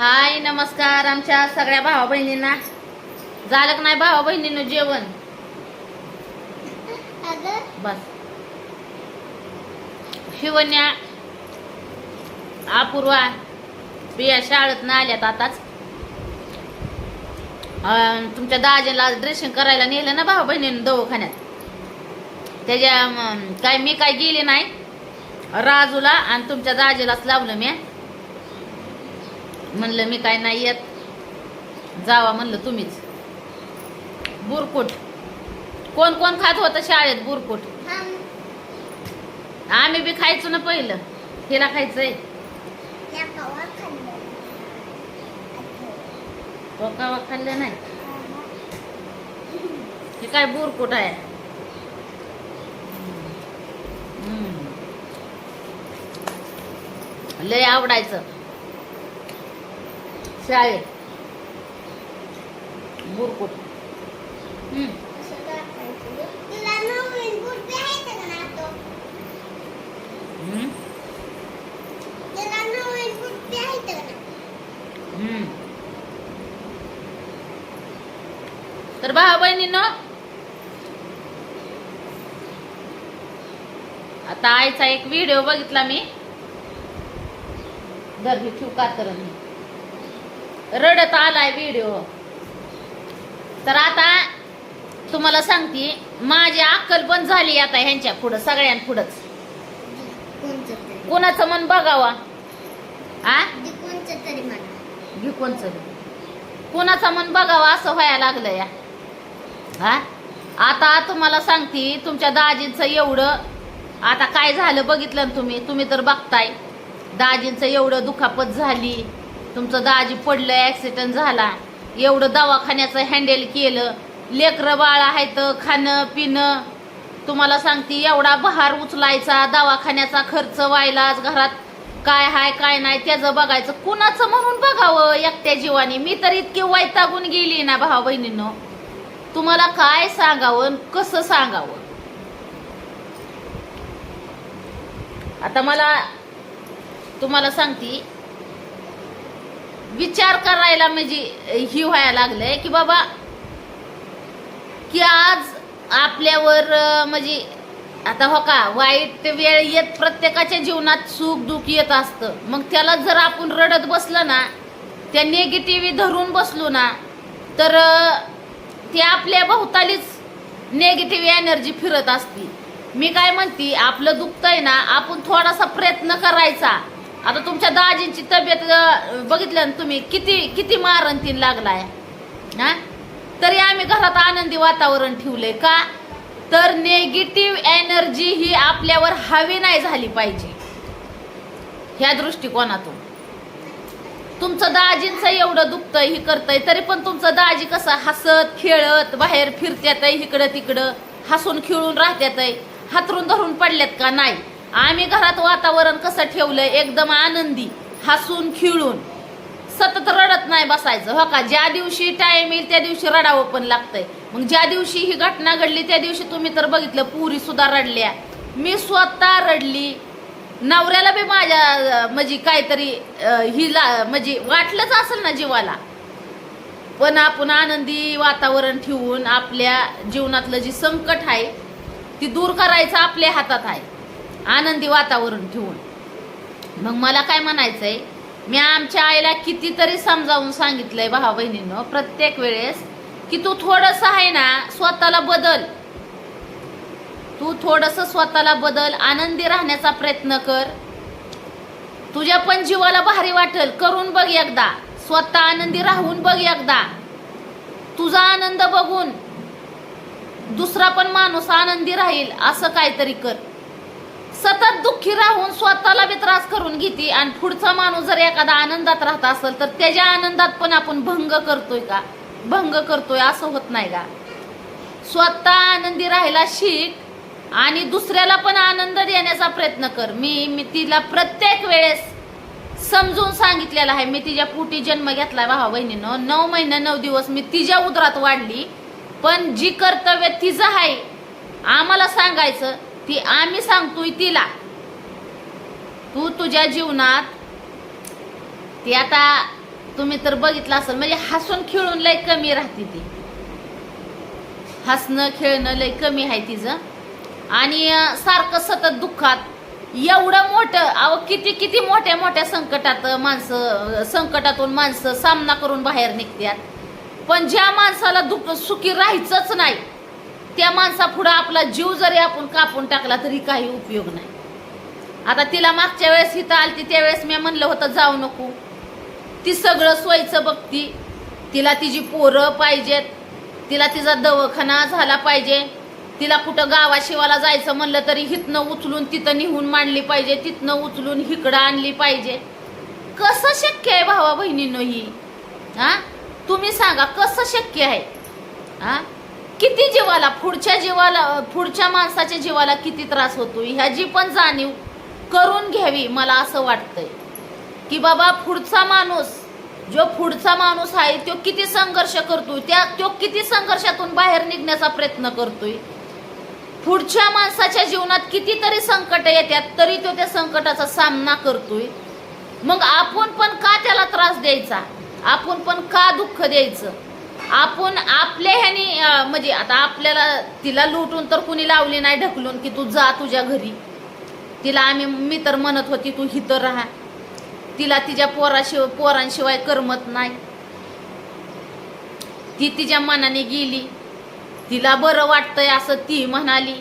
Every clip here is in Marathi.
हाय नमस्कार आमच्या सगळ्या भावा बहिणींना. झालं का नाही भावा बहिणीनं जेवण? बस. शिवन्या अपूर्वा बिया शाळेत ना आल्यात आताच. तुमच्या दाजीला ड्रेसिंग करायला नेलं ना भावा बहिणीनं दवाखान्यात? त्याच्या काय मी काय गेले नाही? राजूला आणि तुमच्या दाजीलाच लावलं मी म्हणलं मी काय नाही येत. जावा म्हणलं तुम्हीच. बुरकुट. कोण कोण खात होतं शाळेत बुरकुट? आम्ही. बी खायचो ना पहिलं. हिला खायचंय. तो कवा खाल्लं नाही? हे काय बुरकुट आहे. लय आवडायचं. शाळेत बुरकुट हम्म. हम्म. हम्म. तर भावा बहिणींनो आता आईचा एक व्हिडिओ बघितला मी दरबी ठेवू का तर मी रडत आलाय व्हिडिओ तर आता तुम्हाला सांगते माझी अक्कल पण झाली आता ह्यांच्या पुढं सगळ्यां पुढंच कोणाचं मन बघावा? आ? कोणचं कोणाचं? मन बघावा असं व्हायला लागलं या. हा आता तुम्हाला सांगते तुमच्या दाजींचं एवढं आता काय झालं बघितलं ना तुम्ही? तुम्ही तर बघताय. दाजींचं एवढं दुखापत झाली. तुमचं दाजी पडलं ॲक्सिडेंट झाला. एवढं दवाखान्याचं हँडल केलं. लेकरं बाळ आहेत खाणं पिणं. तुम्हाला सांगते एवढा बहार उचलायचा दवाखान्याचा खर्च व्हायलाच घरात काय हाय काय नाही त्याचं बघायचं. कुणाचं म्हणून बघावं एकट्या जीवानी? मी तर इतकी वैतागून गेली ना भावा बहिणीनं. तुम्हाला काय सांगावं कसं सांगावं? आता मला तुम्हाला सांगते विचार करायला म्हणजे ही व्हायला लागलंय की बाबा की आज आपल्यावर म्हणजे आता हो का वाईट वेळ येत प्रत्येकाच्या जीवनात सुख दुःख येत असतं. मग त्याला जर आपण रडत बसलं ना त्या निगेटिव्ह धरून बसलो ना तर ते आपल्या भोवतालीच नेगेटिव्ह एनर्जी फिरत असती मी काय म्हणते आपलं दुखतंय ना आपण थोडासा प्रयत्न करायचा. आता तुमच्या दाजींची तब्येत बघितल्यानं ना तुम्ही किती किती मारण तीन लागलाय? हा? तरी आम्ही घरात आनंदी वातावरण ठेवलंय का? तर नेगेटिव्ह एनर्जी ही आपल्यावर हवी नाही झाली पाहिजे. ह्या दृष्टिकोनातून. तुमचं दाजींचं एवढं दुखतंय ही करतंय तरी पण तुमचं दाजी कसं हसत खेळत बाहेर फिरत्यात इकडं तिकडं हसून खिळून राहत्यात हातरून धरून पडल्यात का नाही? आम्ही घरात वातावरण कसं ठेवलंय? एकदम आनंदी हसून खिळून. सतत रडत नाही बसायचं हो का? ज्या दिवशी टाइम येईल त्या दिवशी रडावं पण लागतंय. मग ज्या दिवशी ही घटना घडली त्या दिवशी तुम्ही तर बघितलं पुरी सुद्धा रडल्या. मी स्वतः रडली. नवऱ्याला बी माझ्या म्हणजे काहीतरी हिला म्हणजे वाटलंच असेल ना जीवाला. पण आपण आनंदी वातावरण ठेवून आपल्या जीवनातलं जी संकट आहे ती दूर करायचं आपल्या हातात आहे. आनंदी वातावरण ठेवून. मग मला काय म्हणायचंय? मी आमच्या आईला कितीतरी समजावून सांगितलंय भावा बहिणीनं प्रत्येक वेळेस की तू थोडस आहे ना स्वतःला बदल. तू थोडस स्वतःला बदल आनंदी राहण्याचा प्रयत्न कर. तुझ्या पण जीवाला भारी वाटेल करून बघ एकदा. स्वतः आनंदी राहून बघ एकदा. तुझा आनंद बघून दुसरा पण माणूस आनंदी राहील असं काहीतरी कर. सतत दुःखी राहून स्वतःला बी त्रास करून घेते. आणि पुढचा माणूस जर एखादा आनंदात राहत असेल तर त्याच्या आनंदात पण आपण भंग करतोय का? भंग करतोय असं होत नाही का? स्वतः आनंदी राहायला शिक आणि दुसऱ्याला पण आनंद देण्याचा प्रयत्न कर. मी मी तिला प्रत्येक वेळेस समजून सांगितलेलं आहे. मी तिच्या पोटी जन्म घेतलाय भावा बहिणीनं नऊ महिने नऊ दिवस मी तिच्या उदरात वाढली. पण जी कर्तव्य तिचं आहे आम्हाला सांगायचं ती आम्ही सांगतोय तिला. तू तुझ्या जीवनात ती आता तुम्ही तर बघितलं असेल म्हणजे हसून खेळून लय कमी राहते ती. हसणं खेळणं लय कमी आहे तिचं. आणि सारखं सतत दुःखात एवढं मोठं अहो किती किती मोठ्या मोठ्या संकटात माणसं संकटातून माणसं सामना करून बाहेर निघतात. पण ज्या माणसाला दुःख सुखी राहायचंच नाही त्या माणसापुढं आपला जीव जरी आपण कापून टाकला तरी काही उपयोग नाही. आता तिला मागच्या वेळेस इथं आलती त्यावेळेस मी म्हणलं होतं जाऊ नको. ती सगळं सोयीचं बघती. तिला तिची पोरं पाहिजेत. तिला तिचा दवाखाना झाला पाहिजे. तिला कुठं गावाशिवाला जायचं म्हणलं तरी हिथनं उचलून तिथं निहून मांडली पाहिजे. तिथनं उचलून हिकडं आणली पाहिजे. कसं शक्य आहे भावा बहिणींनो ही? हा तुम्ही सांगा कसं शक्य आहे? हा किती जीवाला पुढच्या जीवाला पुढच्या माणसाच्या जीवाला किती त्रास होतो? ह्याची पण जाणीव करून घ्यावी मला असं वाटतंय. की बाबा पुढचा माणूस जो पुढचा माणूस आहे तो किती संघर्ष करतोय त्या तो किती संघर्षातून बाहेर निघण्याचा प्रयत्न करतोय? पुढच्या माणसाच्या जीवनात कितीतरी संकट येतात तरी तो त्या संकटाचा सामना करतोय. मग आपण पण का त्याला त्रास द्यायचा? आपण पण का दुःख द्यायचं? आपण आपल्या ह्यानी म्हणजे आता आपल्याला तिला लुटून तर कुणी लावली नाही ढकलून की तू जा तुझ्या घरी. तिला आम्ही मी तर म्हणत होती तू हिथं राहा. तिला तिच्या पोराशिवाय पोरांशिवाय करमत नाही. ती तिच्या मनाने गेली. तिला बरं वाटतंय असं ती म्हणाली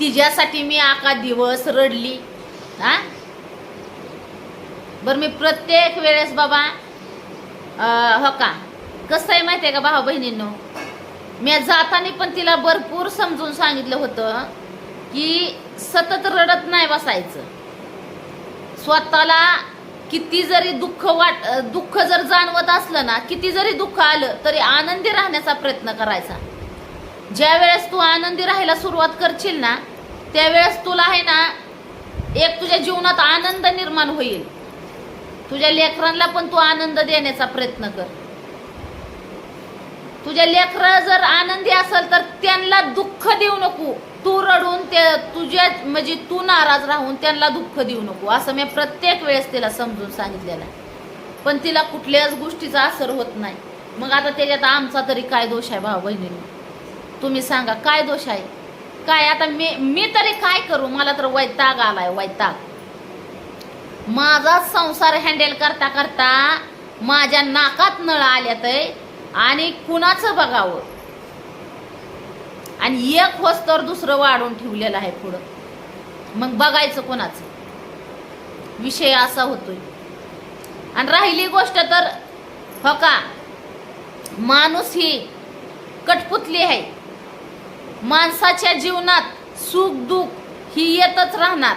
तिच्यासाठी मी आका दिवस रडली. हा बरं मी प्रत्येक वेळेस बाबा हो का? कसं आहे माहिती आहे का भाऊ बहिणींनो? मी जाताना पण तिला भरपूर समजून सांगितलं होतं की सतत रडत नाही बसायचं. स्वतःला किती जरी दुःख वाट दुःख जर जाणवत असलं ना किती जरी दुःख आलं तरी आनंदी राहण्याचा प्रयत्न करायचा. ज्या वेळेस तू आनंदी राहायला सुरुवात करशील ना त्यावेळेस तुला आहे ना एक तुझ्या जीवनात आनंद निर्माण होईल. तुझ्या लेकरांना पण तू आनंद देण्याचा प्रयत्न कर. तुझ्या लेकरं जर आनंदी असेल तर त्यांना दुःख देऊ नको. तू रडून ते तुझ्या म्हणजे तू नाराज राहून त्यांना दुःख देऊ नको. असं मी प्रत्येक वेळेस तिला समजून सांगितलेलं आहे. पण तिला कुठल्याच गोष्टीचा असर होत नाही. मग आता त्याच्यात आमचा तरी काय दोष आहे भाऊ बहिणींनो? तुम्ही सांगा काय दोष आहे? काय आता मी मी तरी काय करू? मला तर वैताग आलाय वैताग. माझा संसार हँडल करता करता माझ्या नाकात नळ आल्यात आणि कुणाचं बघावं? आणि एक होस तर दुसरं वाढून ठेवलेलं आहे पुढं. मग बघायचं कोणाचं? विषय असा होतोय. आणि राहिली गोष्ट तर हो का? माणूस ही कटपुतली आहे. माणसाच्या जीवनात सुख दुःख ही येतच राहणार.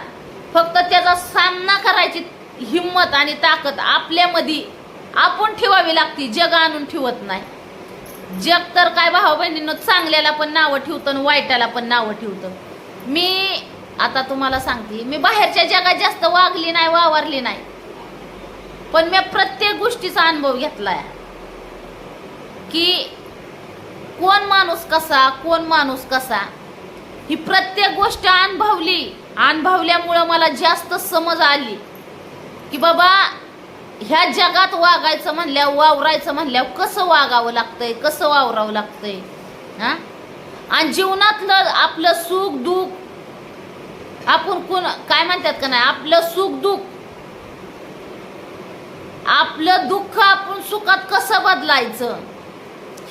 फक्त त्याचा सामना करायची हिंमत आणि ताकद आपल्यामध्ये आपण ठेवावी लागती जग आणून ठेवत नाही. जग तर काय भाऊ बहिणीनं चांगल्याला पण नावं ठेवतं आणि वाईटाला पण नावं ठेवतं. मी आता तुम्हाला सांगते मी बाहेरच्या जगात जास्त वागली नाही वावरली नाही. पण मी प्रत्येक गोष्टीचा अनुभव घेतलाय. की कोण माणूस कसा कोण माणूस कसा ही प्रत्येक गोष्ट अनुभवली. अनुभवल्यामुळं मला जास्त समज आली. की बाबा ह्या जगात वागायचं म्हणल्यावर वावरायचं म्हणल्यावर कसं वागावं लागतंय? कसं वावरावं लागतंय? हा? आणि जीवनातलं आपलं सुख दुःख आपण कोण काय म्हणतात का नाही? आपलं सुख दुःख. आपलं दुःख आपण सुखात कसं बदलायचं?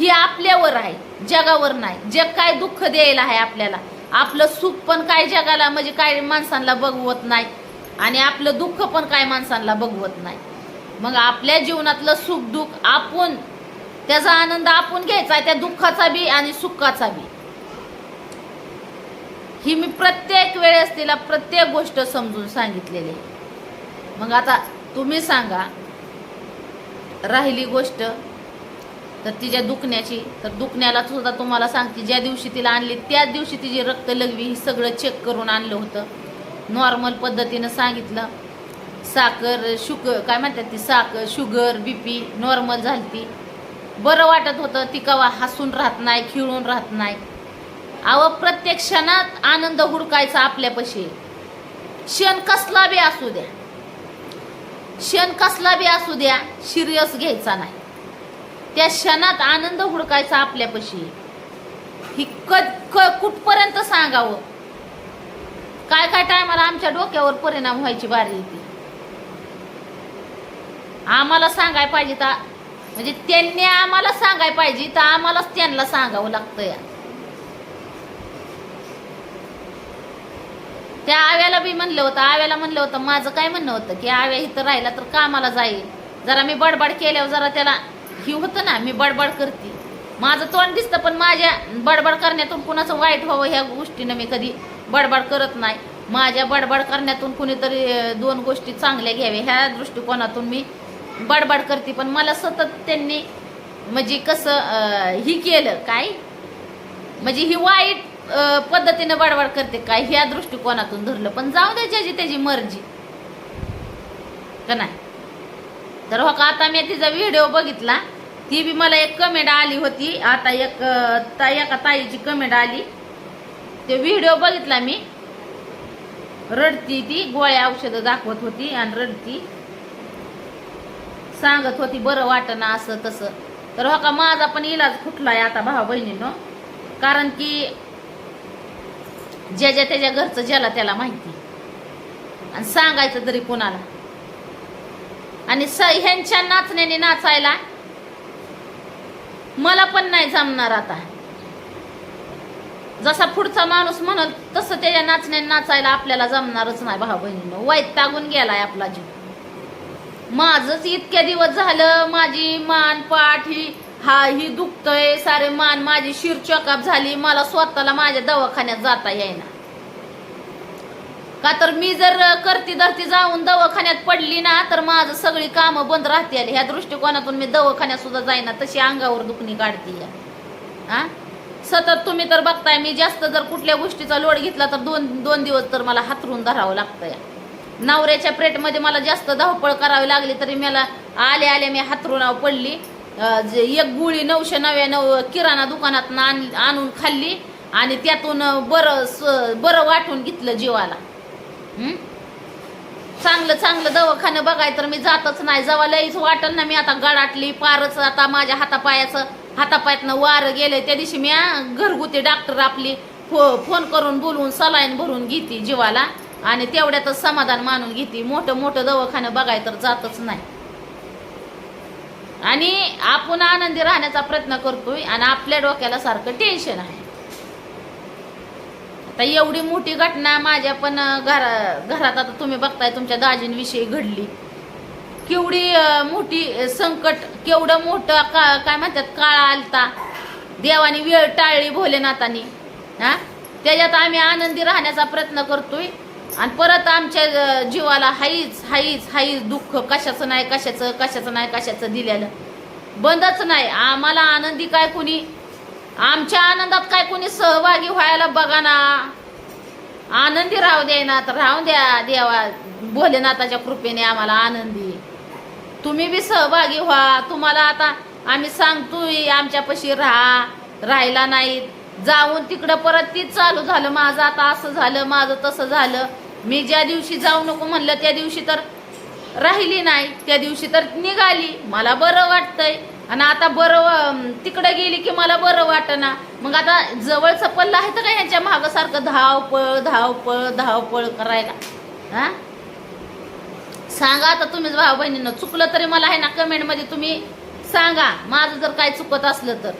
ही आपल्यावर आहे जगावर नाही. जग काय दुःख द्यायला आहे आपल्याला? आपलं सुख पण काय जगाला म्हणजे काय माणसांना बघवत नाही? आणि आपलं दुःख पण काय माणसांना बघवत नाही? मग आपल्या जीवनातलं सुख दुःख आपण त्याचा आनंद आपण घ्यायचा त्या दुःखाचा बी आणि सुखाचा बी. ही मी प्रत्येक वेळेस तिला प्रत्येक गोष्ट समजून सांगितलेली आहे. मग आता तुम्ही सांगा राहिली गोष्ट तर तिच्या दुखण्याची तर दुखण्याला सुद्धा तुम्हाला सांगते ज्या दिवशी तिला आणली त्याच दिवशी तिची रक्त लघवी ही सगळं चेक करून आणलं होतं. नॉर्मल पद्धतीनं सांगितलं. साखर शुगर काय म्हणतात ती? साखर शुगर बीपी नॉर्मल झाली ती बरं वाटत होतं ती कवा हसून राहत नाही खिळून राहत नाही. अव प्रत्येक क्षणात आनंद हुडकायचा आपल्यापाशी. क्षण कसला बी असू द्या. क्षण कसला बी असू द्या सिरियस घ्यायचा नाही. त्या क्षणात आनंद हुडकायचा आपल्यापाशी. ही क क- कुठपर्यंत सांगावं? काय काय टायमाला आमच्या डोक्यावर परिणाम व्हायची बारी येते? आम्हाला सांगाय पाहिजे तर म्हणजे त्यांनी आम्हाला सांगाय पाहिजे तर आम्हालाच त्यांना सांगावं लागतं या. त्या आव्याला बी म्हणलं होतं आव्याला म्हणलं होतं माझं काय म्हणणं होतं की आव्या इथं राहिला तर कामाला जाईल. जरा मी बडबड केल्यावर जरा त्याला ही होतं ना मी बडबड करते. माझं तोंड दिसतं पण माझ्या बडबड करण्यातून कुणाचं वाईट व्हावं ह्या गोष्टीनं मी कधी बडबड करत नाही. माझ्या बडबड करण्यातून कुणीतरी दोन गोष्टी चांगल्या घ्याव्या ह्या दृष्टिकोनातून मी बडबड करते पण मला सतत त्यांनी म्हणजे कसं ही केलं काय? म्हणजे ही वाईट पद्धतीने पद्धतीनं बडबड करते काय ह्या दृष्टिकोनातून धरलं. पण जाऊ दे ज्याची त्याची मर्जी. का नाही? तर हो का आता मी तिचा व्हिडिओ बघितला. ती बी मला एक कमेंट आली होती. आता एक ता एका ताईची कमेंट आली. ते व्हिडिओ बघितला मी. रडती ती गोळ्या औषधं दाखवत होती आणि रडती. सांगत होती बरं वाटना असं तसं. तर हो का माझा पण इलाज फुटलाय आता भावा बहिणीनं? कारण की ज्याच्या त्याच्या घरचं ज्याला त्याला माहिती. आणि सांगायचं तरी कोणाला? आणि स ह्यांच्या नाचण्याने नाचायला मला पण नाही जमणार आता. जसा पुढचा माणूस म्हणल तसं त्याच्या नाचण्याने नाचायला आपल्याला जमणारच नाही भाऊ बहिणीनं. वैतागून गेलाय आपला जीव. माझंच इतक्या दिवस झालं माझी मान पाठ ही हा ही दुखतय सारे मान माझी शिर चॉकअप झाली मला स्वतःला माझ्या दवाखान्यात जाता येईना. का तर मी जर करती धरती जाऊन दवाखान्यात पडली ना तर माझं सगळी कामं बंद राहतील ह्या दृष्टिकोनातून मी दवाखान्यात सुद्धा जाईना तशी अंगावर दुखणी काढते हा सतत तुम्ही तर बघताय मी जास्त जर कुठल्या गोष्टीचा लोड घेतला तर दोन दोन दिवस तर मला हातरून धरावं लागतं नवऱ्याच्या प्रेटमध्ये मला जास्त धावपळ करावी लागली तरी मला आले आले मी हातरुणाव पडली. एक गुळी नऊशे नव्याण्णव किराणा दुकानात आणून खाल्ली आणि त्यातून बरं स- बरं वाटून घेतलं जीवाला. चांगलं चांगलं दवाखानं बघाय तर मी जातच नाही. जेव्हा लईच वाटल ना मी आता गडाटली पारच आता माझ्या हातापायाचं हातापायातनं वारं गेलंय. त्या दिवशी मी घरगुती डॉक्टर आपली फो फोन करून बोलवून सलाईन भरून घेते जीवाला. आणि तेवढ्यातच समाधान मानून घेते. मोठं मोठं दवाखानं बघाय तर जातच नाही. आणि आपण आनंदी राहण्याचा प्रयत्न करतोय आणि आपल्या डोक्याला सारखं टेन्शन आहे. आता एवढी मोठी घटना माझ्या पण घरा घरात आता तुम्ही बघताय तुमच्या दाजींविषयी घडली. केवढी मोठी संकट केवढं मोठं का काय म्हणतात काळा आलता. देवाने वेळ टाळली भोलेनाथानी. हा? त्याच्यात आम्ही आनंदी राहण्याचा प्रयत्न करतोय. आणि परत आमच्या जीवाला हाईच हाईच हाईच दुःख कशाचं नाही कशाचं कशाचं नाही कशाचं दिलेलं. बंदच नाही. आम्हाला आनंदी काय कुणी? आमच्या आनंदात काय कोणी सहभागी व्हायला बघा ना. आनंदी राहू द्या ना तर राहू द्या देवा. भोलेनाथाच्या कृपेने आम्हाला आनंदी. तुम्ही बी सहभागी व्हा. तुम्हाला आता आम्ही सांगतोय आमच्यापाशी राहा. राहिला नाही. जाऊन तिकडं परत तीच चालू झालं. माझं आता असं झालं माझं तसं झालं. मी ज्या दिवशी जाऊ नको म्हणलं त्या दिवशी तर राहिली नाही त्या दिवशी तर निघाली. मला बरं वाटतंय. आणि आता बरं तिकडे तिकडं गेली की मला बरं वाटना. मग आता जवळचा पल्ला आहे तर काय ह्यांच्या मागासारखं धावपळ धावपळ धावपळ करायला? हा? सांगा आता तुम्हीच भाऊ बहिणीनं. चुकलं तरी मला आहे ना कमेंटमध्ये तुम्ही सांगा. माझं जर काय चुकत असलं तर.